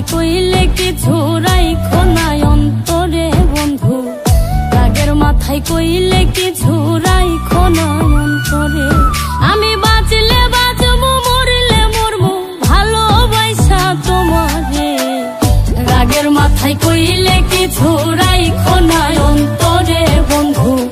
নাই কইলে কিছু রাইখো নাই অন্তরে বন্ধু? রাগের মাথায় কইলে কিছু রাইখো নাই অন্তরে? আমি বাঁচলে বাঁচবো, মরলে মরবো, ভালোবাসা তোমারে। রাগের মাথায় কইলে কি রাইখো নাই অন্তরে বন্ধু?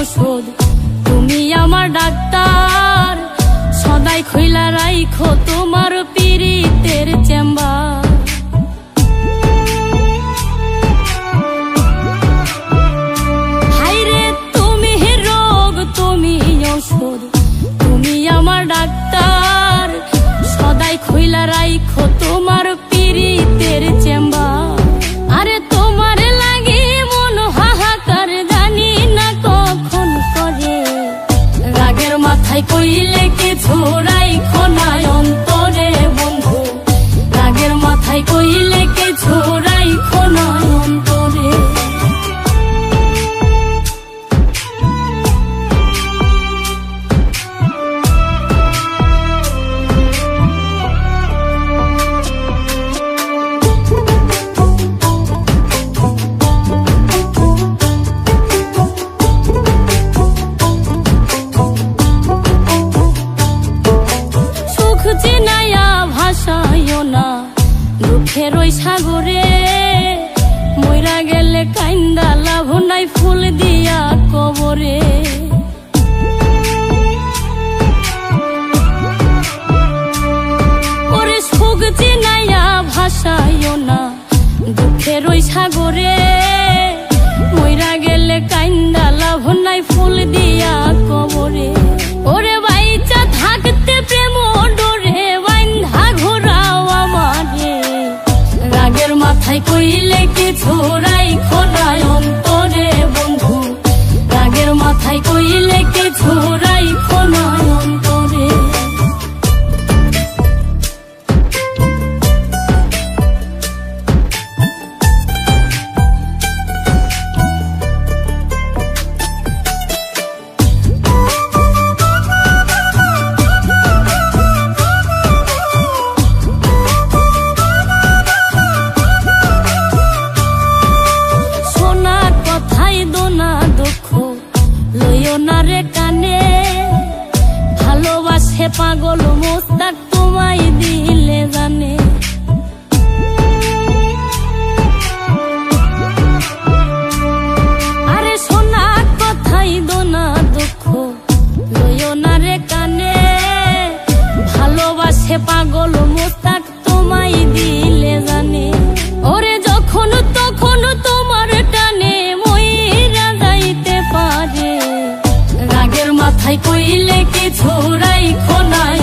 ওষুধ তুমি আমার ডাক্তার সদাই খইলা রাইখো তোমার পীড়িতের কইলে ওই সাগরে মইরা গেলে কাইন্দা লাভ নাই ফুল দিয়া কবরে। ওরে সুখ চিনাইয়া ভাসাইও না দুঃখের ওই সাগরে কইলে কি রাইখো পাগল মোস্তাক তোমায় দিলে জানে। পাগল মোস্তাক তোমায় দিলে জানে। ওরে যখন তখন তোমার টানে মই যাইতে পারে। রাগের মাথায় কইলে ঝোড়াই খোনাই